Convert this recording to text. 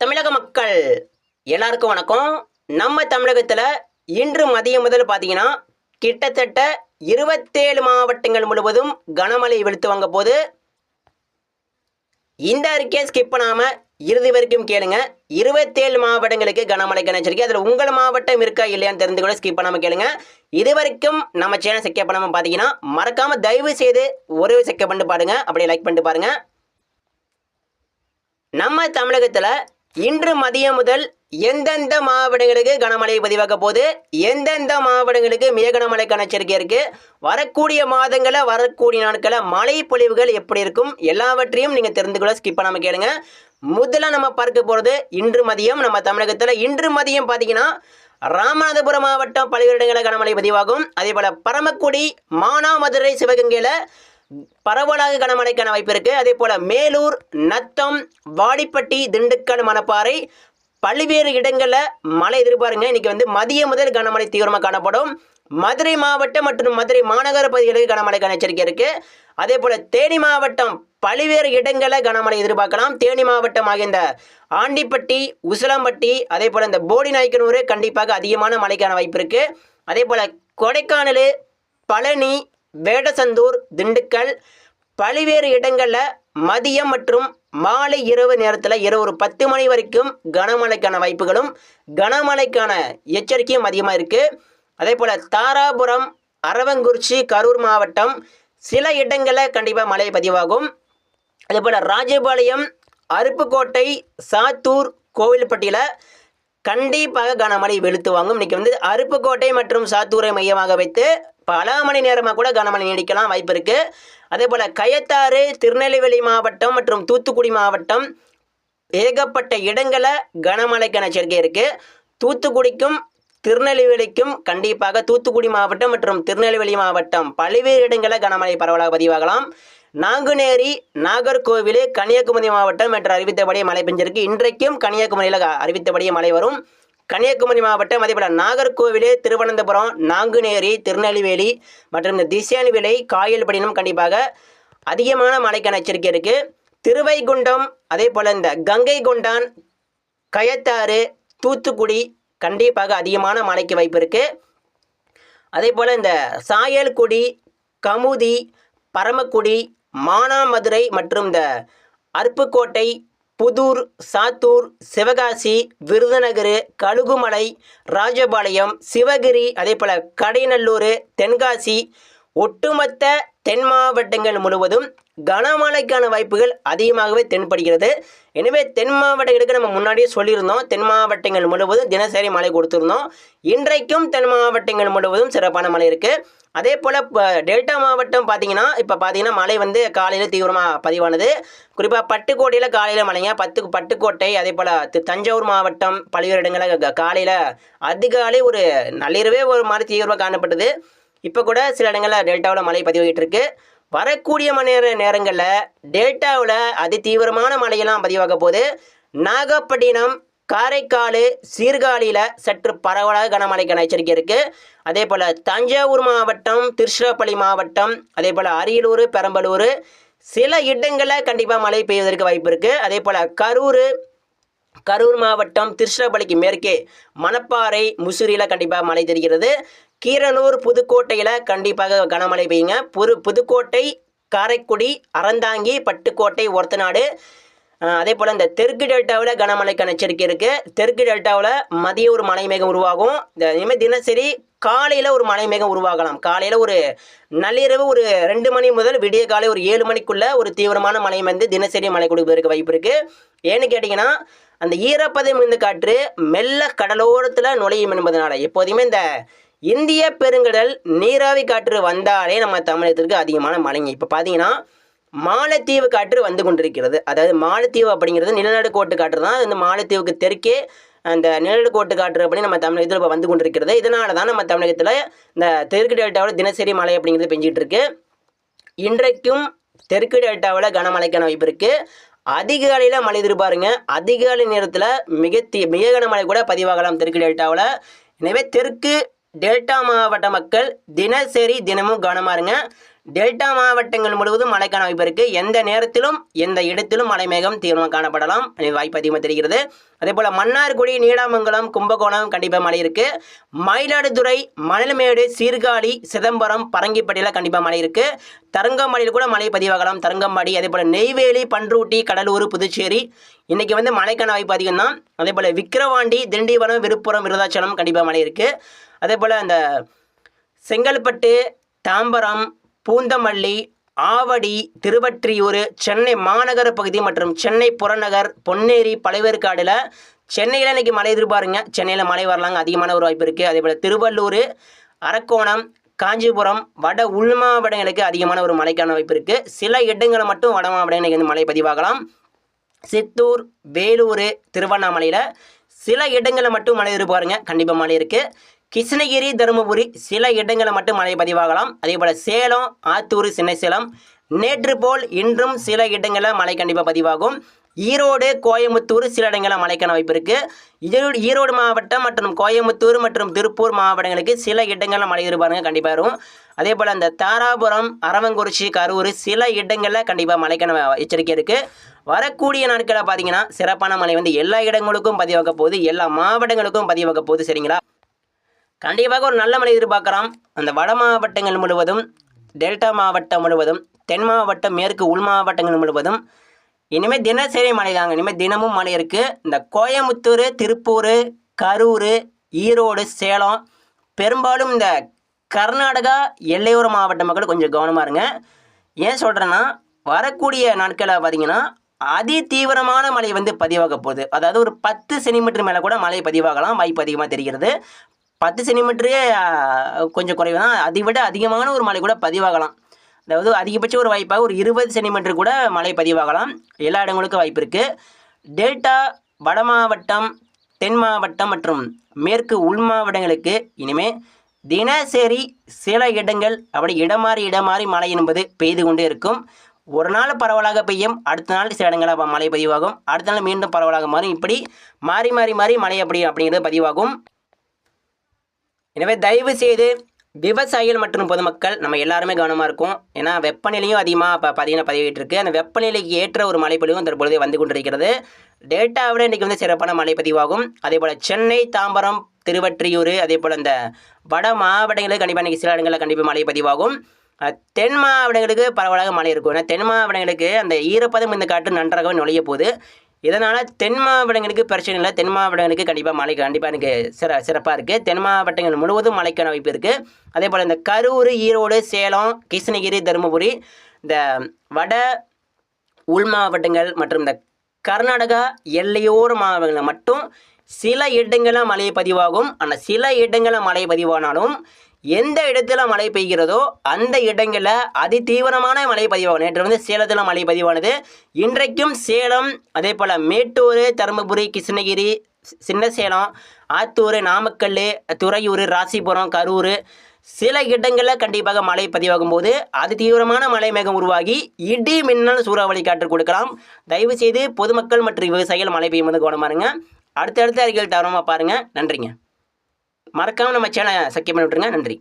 தமிழக மக்கள் எல்லாருக்கும் வணக்கம். நம்ம தமிழகத்தில் இன்று மதியம் முதல் பார்த்தீங்கன்னா கிட்டத்தட்ட இருபத்தேழு மாவட்டங்கள் முழுவதும் கனமழை வெளுத்து வாங்க போது இந்த அறிக்கையை ஸ்கிப் பண்ணாமல் இறுதி வரைக்கும் கேளுங்க. இருபத்தேழு மாவட்டங்களுக்கு கனமழை கணிச்சிருக்கு அதில் உங்கள் மாவட்டம் இருக்கா இல்லையான்னு தெரிந்து கூட ஸ்கிப் பண்ணாமல் கேளுங்க. இது வரைக்கும் நம்ம சேனல் செக்கப் பண்ணாமல் பார்த்தீங்கன்னா மறக்காமல் தயவு செய்து ஒரு செக்க பண்ணிட்டு பாருங்க. அப்படியே லைக் பண்ணிட்டு பாருங்க. நம்ம தமிழகத்தில் இன்று மதியம் முதல் எந்தெந்த மாவட்டங்களுக்கு கனமழை பதிவாக போகுது? எந்தெந்த மாவட்டங்களுக்கு மிக கனமழைக்கான எச்சரிக்கை இருக்கு? வரக்கூடிய மாதங்களில் வரக்கூடிய நாட்களில் மழை பொழிவுகள் எப்படி இருக்கும்? எல்லாவற்றையும் நீங்கள் தெரிந்து கொள்ள ஸ்கிப் பண்ணாமல் கேளுங்க. முதல்ல நம்ம பார்க்க போகிறது இன்று மதியம். நம்ம தமிழகத்தில் இன்று மதியம் பார்த்தீங்கன்னா ராமநாதபுரம் மாவட்டம் பல்வேறு இடங்களில் கனமழை பதிவாகும். அதே போல் பரமக்குடி மானாமதுரை சிவகங்கையில் பரவலாக கனமழைக்கான வாய்ப்பு இருக்கு. அதே போல மேலூர் நத்தம் வாடிப்பட்டி திண்டுக்கல் மணப்பாறை பல்வேறு இடங்களில் மழை எதிர்பாருங்க. இன்றைக்கி வந்து மதியம் முதல் கனமழை தீவிரமாக காணப்படும். மதுரை மாவட்டம் மற்றும் மதுரை மாநகர பகுதிகளுக்கு கனமழைக்கான எச்சரிக்கை இருக்குது அதே போல் தேனி மாவட்டம் பல்வேறு இடங்களில் கனமழை எதிர்பார்க்கலாம். தேனி மாவட்டம் ஆகிய இந்த ஆண்டிப்பட்டி உசிலம்பட்டி அதே போல் இந்த போடி நாய்க்கனூர் கண்டிப்பாக அதிகமான மழைக்கான வாய்ப்பு இருக்குது அதே போல் கொடைக்கானல் பழனி வேடசந்தூர் திண்டுக்கல் பல்வேறு இடங்களில் மதியம் மற்றும் மாலை இரவு நேரத்தில் இரவு ஒரு பத்து மணி வரைக்கும் கனமழைக்கான வாய்ப்புகளும் கனமழைக்கான எச்சரிக்கையும் அதிகமாக இருக்குது அதே போல் தாராபுரம் அரவங்குறிச்சி கரூர் மாவட்டம் சில இடங்களில் கண்டிப்பாக மழை பதிவாகும். அதே போல் ராஜபாளையம் அருப்புக்கோட்டை சாத்தூர் கோவில்பட்டியில் கண்டிப்பாக கனமழை வெளுத்து வாங்கும். இன்றைக்கி வந்து அருப்புக்கோட்டை மற்றும் சாத்தூரை மையமாக வைத்து பல மணி நேரமாக கூட கனமழை நீடிக்கலாம் வாய்ப்பு இருக்குது அதே போல் கயத்தாறு திருநெல்வேலி மாவட்டம் மற்றும் தூத்துக்குடி மாவட்டம் ஏகப்பட்ட இடங்களில் கனமழைக்கான எச்சரிக்கை இருக்குது தூத்துக்குடிக்கும் திருநெல்வேலிக்கும் கண்டிப்பாக தூத்துக்குடி மாவட்டம் மற்றும் திருநெல்வேலி மாவட்டம் பல்வேறு இடங்களில் கனமழை பரவலாக பதிவாகலாம். நாங்குநேரி நாகர்கோவில் கன்னியாகுமரி மாவட்டம் என்று அறிவித்தபடியே மழை பெஞ்சிருக்கு. இன்றைக்கும் கன்னியாகுமரியில் அறிவித்தபடியே மழை வரும். கன்னியாகுமரி மாவட்டம் அதேபோல் நாகர்கோவில் திருவனந்தபுரம் நாங்குநேரி திருநெல்வேலி மற்றும் இந்த திசையானிவிலை காயல்பட்டினம் கண்டிப்பாக அதிகமான மழைக்கான எச்சரிக்கை இருக்குது திருவைகுண்டம் அதே போல் இந்த கங்கை கொண்டான் கயத்தாறு தூத்துக்குடி கண்டிப்பாக அதிகமான மழைக்கு வாய்ப்பு இருக்குது அதே போல் இந்த சாயல்குடி கமுதி பரமக்குடி மானாமதுரை மற்றும் இந்த அருப்புக்கோட்டை புதூர் சாத்தூர் சிவகாசி விருதுநகர் கழுகுமலை ராஜபாளையம் சிவகிரி அதே போல் கடைநல்லூர் தென்காசி ஒட்டுமொத்த தென் மாவட்டங்கள் முழுவதும் கனமழைக்கான வாய்ப்புகள் அதிகமாகவே தென்படுகிறது. எனவே தென் மாவட்டங்களுக்கு நம்ம முன்னாடியே சொல்லியிருந்தோம். தென் மாவட்டங்கள் முழுவதும் தினசரி மழை கொடுத்துருந்தோம். இன்றைக்கும் தென் மாவட்டங்கள் முழுவதும் சிறப்பான மழை இருக்குது அதே போல் இப்போ டெல்டா மாவட்டம் பார்த்தீங்கன்னா இப்போ பார்த்தீங்கன்னா மழை வந்து காலையில் தீவிரமாக பதிவானது. குறிப்பாக பட்டுக்கோட்டையில் காலையில் மழைங்க. பத்து பட்டுக்கோட்டை அதே போல் தஞ்சாவூர் மாவட்டம் பல்வேறு இடங்களில் காலையில் அதிகாலை ஒரு நள்ளிரவே ஒரு மாதிரி தீவிரமாக காணப்பட்டது. இப்போ கூட சில இடங்களில் டெல்டாவில் மழை பதிவாகிட்டு இருக்கு வரக்கூடிய மணி நேர நேரங்களில் டெல்டாவில் அதி தீவிரமான மழையெல்லாம் பதிவாக போகுது. நாகப்பட்டினம் காரைக்கால் சீர்காழியில் சற்று பரவலாக கனமழைக்கான எச்சரிக்கை இருக்குது அதே போல் தஞ்சாவூர் மாவட்டம் திருச்சிராப்பள்ளி மாவட்டம் அதே போல் அரியலூர் பெரம்பலூர் சில இடங்களில் கண்டிப்பாக மழை பெய்வதற்கு வாய்ப்பு இருக்குது அதே போல் கரூர் கரூர் மாவட்டம் திருச்சிராப்பள்ளிக்கு மேற்கே மணப்பாறை முசிறியில் கண்டிப்பாக மழை தெரிகிறது. கீரனூர் புதுக்கோட்டையில் கண்டிப்பாக கனமழை பெய்யுங்க. புது புதுக்கோட்டை காரைக்குடி அறந்தாங்கி பட்டுக்கோட்டை ஒரத்தநாடு. அதே போல் இந்த தெற்கு டெல்டாவில் கனமழைக்கான எச்சரிக்கை இருக்குது தெற்கு டெல்டாவில் மதிய ஒரு மழை மேகம் உருவாகும். இந்த இனிமேல் தினசரி காலையில் ஒரு மழை மேகம் உருவாகலாம். காலையில் ஒரு நள்ளிரவு ஒரு ரெண்டு மணி முதல் விடிய காலை ஒரு ஏழு மணிக்குள்ளே ஒரு தீவிரமான மழை வந்து தினசரி மழை கொடுப்பதற்கு வாய்ப்பு இருக்குது ஏன்னு கேட்டிங்கன்னா அந்த ஈரப்பதம் மிகுந்த காற்று மெல்ல கடலோரத்தில் நுழையும் என்பதனால எப்போதுமே இந்த இந்திய பெருங்கடல் நீராவி காற்று வந்தாலே நம்ம தமிழகத்திற்கு அதிகமான மழைங்க. இப்போ பார்த்தீங்கன்னா மாலத்தீவு காற்று வந்து கொண்டிருக்கிறது. அதாவது மாலத்தீவு அப்படிங்கிறது நிலநடு கோட்டு காற்று தான். இந்த மாலத்தீவுக்கு தெற்கே அந்த நிலநடு கோட்டு காற்று அப்படின்னு நம்ம தமிழகத்தில் இப்போ வந்து கொண்டிருக்கிறது. இதனால தான் நம்ம தமிழகத்தில் இந்த தெற்கு டெல்டாவில் தினசரி மழை அப்படிங்கிறது பெஞ்சிட்டு இருக்கு. இன்றைக்கும் தெற்கு டெல்டாவில் கனமழைக்கான வாய்ப்பு இருக்குது அதிகாலையில் மழை எதிர்பாருங்க அதிகாலை நேரத்தில் மிக தி மிக கனமழை கூட பதிவாகலாம் தெற்கு டெல்டாவில். எனவே தெற்கு டெல்டா மாவட்ட மக்கள் தினசரி தினமும் கவனமாக இருங்க. டெல்டா மாவட்டங்கள் முழுவதும் மழைக்கான வாய்ப்பு இருக்கு. எந்த நேரத்திலும் எந்த இடத்திலும் மலைமேகம் தீவிரமாக காணப்படலாம் வாய்ப்பு அதிகமாக தெரிகிறது. அதே போல் மன்னார்குடி நீடாமங்கலம் கும்பகோணம் கண்டிப்பாக மழை இருக்கு. மயிலாடுதுறை மணல்மேடு சீர்காழி சிதம்பரம் பரங்கிப்பட்டியில் கண்டிப்பாக மழை இருக்கு. தரங்கம்பாடியில் கூட மழை பதிவாகலாம். தரங்கம்பாடி அதே போல் நெய்வேலி பன்ருட்டி கடலூர் புதுச்சேரி இன்னைக்கு வந்து மழைக்கான வாய்ப்பு அதிகம் தான் அதே போல் விக்கிரவாண்டி திண்டிவனம் விழுப்புரம் விருதாச்சலம் கண்டிப்பாக மழை இருக்கு. அதே போல் அந்த செங்கல்பட்டு தாம்பரம் பூந்தமல்லி ஆவடி திருவற்றியூர் சென்னை மாநகர பகுதி மற்றும் சென்னை புறநகர் பொன்னேரி பழைவேற்காடில் சென்னையில் இன்றைக்கி மழை எதிர்பாருங்க. சென்னையில் மழை வரலாங்க அதிகமான ஒரு வாய்ப்பு இருக்குது அதே போல் திருவள்ளூர் அரக்கோணம் காஞ்சிபுரம் வட உள் மாவட்டங்களுக்கு அதிகமான ஒரு மழைக்கான வாய்ப்பு இருக்குது சில இடங்களை மட்டும் வட மாவட்டங்களுக்கு வந்து மழை பதிவாகலாம். சித்தூர் வேலூர் திருவண்ணாமலையில் சில இடங்களில் மட்டும் மழை எதிர்பாருங்க. கண்டிப்பாக மழை இருக்குது கிருஷ்ணகிரி தருமபுரி சில இடங்களில் மட்டும் மழை பதிவாகலாம். அதே போல் சேலம் ஆத்தூர் சின்ன சேலம் நேற்று போல் இன்றும் சில இடங்களில் மழை கண்டிப்பாக பதிவாகும். ஈரோடு கோயம்புத்தூர் சில இடங்களில் மழைக்கான வாய்ப்பு இருக்குது ஈரோடு ஈரோடு மாவட்டம் மற்றும் கோயம்புத்தூர் மற்றும் திருப்பூர் மாவட்டங்களுக்கு சில இடங்களில் மழை இருப்பாருங்க கண்டிப்பாக வரும். அதே போல் அந்த தாராபுரம் அரவங்குறிச்சி கரூர் சில இடங்களில் கண்டிப்பாக மழைக்கான எச்சரிக்கை இருக்குது வரக்கூடிய நாட்களில் பார்த்தீங்கன்னா சிறப்பான மழை வந்து எல்லா இடங்களுக்கும் பதிவாக போகுது. எல்லா மாவட்டங்களுக்கும் பதிவாக போகுது. சரிங்களா? கண்டிப்பாக ஒரு நல்ல மழை எதிர்பார்க்கலாம் அந்த வட மாவட்டங்கள் முழுவதும் டெல்டா மாவட்டம் முழுவதும் தென் மாவட்டம் மேற்கு உள் மாவட்டங்கள் முழுவதும் இனிமேல் தினசரி மழை தாங்க இனிமேல் தினமும் மழை இருக்குது இந்த கோயமுத்தூர் திருப்பூர் கரூர் ஈரோடு சேலம் பெரும்பாலும் இந்த கர்நாடகா எல்லையோர மாவட்ட மக்கள் கொஞ்சம் கவனமாக இருங்க. ஏன் சொல்கிறேன்னா வரக்கூடிய நாட்களில் பார்த்தீங்கன்னா அதி தீவிரமான மழை வந்து பதிவாக போகுது. அதாவது ஒரு பத்து சென்டிமீட்டர் மேலே கூட மழை பதிவாகலாம். வாய்ப்பு அதிகமாக தெரிகிறது. பத்து சென்டிமீட்டரே கொஞ்சம் குறைவு தான். அதை விட அதிகமான ஒரு மழை கூட பதிவாகலாம். அதாவது அதிகபட்ச ஒரு வாய்ப்பாக ஒரு இருபது சென்டிமீட்டர் கூட மழை பதிவாகலாம். எல்லா இடங்களுக்கும் வாய்ப்பு இருக்குது டெல்டா வட மாவட்டம் தென் மாவட்டம் மற்றும் மேற்கு உள் மாவட்டங்களுக்கு இனிமே தினசரி சில இடங்கள் அப்படி இடமாறி இடமாறி இடம் மாறி மழை என்பது பெய்து கொண்டே இருக்கும். ஒரு நாள் பரவலாக பெய்யும். அடுத்த நாள் சில இடங்களில் மழை பதிவாகும். அடுத்த நாள் மீண்டும் பரவலாக மாறும். இப்படி மாறி மாறி மாறி மழை அப்படி அப்படிங்கிறது பதிவாகும். எனவே தயவு செய்து விவசாயிகள் மற்றும் பொதுமக்கள் நம்ம எல்லாருமே கவனமாக இருக்கும். ஏன்னா வெப்பநிலையும் அதிகமாக இப்போ பார்த்தீங்கன்னா பதிவிட்டு இருக்கு அந்த வெப்பநிலைக்கு ஏற்ற ஒரு மழைப்பொழிவும் தற்பொழுது வந்து கொண்டிருக்கிறது. டேட்டாவிட இன்றைக்கி வந்து சிறப்பான மழை பதிவாகும். அதே போல் சென்னை தாம்பரம் திருவற்றியூர் அதே போல் இந்த வட மாவட்டங்களுக்கு கண்டிப்பாக இன்றைக்கி சில இடங்களில் கண்டிப்பாக மழை பதிவாகும். தென் மாவட்டங்களுக்கு பரவலாக மழை இருக்கும். ஏன்னா தென் மாவட்டங்களுக்கு அந்த ஈரப்பதம் இந்த காற்று நன்றாகவே நுழைய போகுது. இதனால் தென் மாவட்டங்களுக்கு பிரச்சனை இல்லை. தென் மாவட்டங்களுக்கு கண்டிப்பாக மழை கண்டிப்பாக எனக்கு சிற சிறப்பாக இருக்குது தென் மாவட்டங்கள் முழுவதும் மழைக்கான வாய்ப்பு இருக்குது அதே போல் இந்த கரூர் ஈரோடு சேலம் கிருஷ்ணகிரி தருமபுரி இந்த வட உள் மாவட்டங்கள் மற்றும் இந்த கர்நாடகா எல்லையோர மாவட்டங்களில் மட்டும் சில இடங்களில் மழை பதிவாகும். ஆனால் சில இடங்களில் மழை பதிவானாலும் எந்த இடத்துல மழை பெய்கிறதோ அந்த இடங்களில் அதி தீவிரமான மழை பதிவாகும். நேற்று வந்து சேலத்தில் மழை பதிவானது. இன்றைக்கும் சேலம் அதே போல் மேட்டூர் தருமபுரி கிருஷ்ணகிரி சின்ன சேலம் ஆத்தூர் நாமக்கல் துறையூர் ராசிபுரம் கரூர் சில இடங்களில் கண்டிப்பாக மழை பதிவாகும் போது அது தீவிரமான மழை மேகம் உருவாகி இடி மின்னல் சூறாவளி காற்று கொடுக்கலாம். தயவு செய்து பொதுமக்கள் மற்றும் விவசாயிகள் மழை பெய்யும் போது கவனமாருங்க அடுத்தடுத்த அறிக்கைகள் தவறமாக பாருங்கள் நன்றிங்க. மறக்காமல் நம்ம சேனலை சக்கியம் பண்ணி விட்டுருங்க. நன்றி.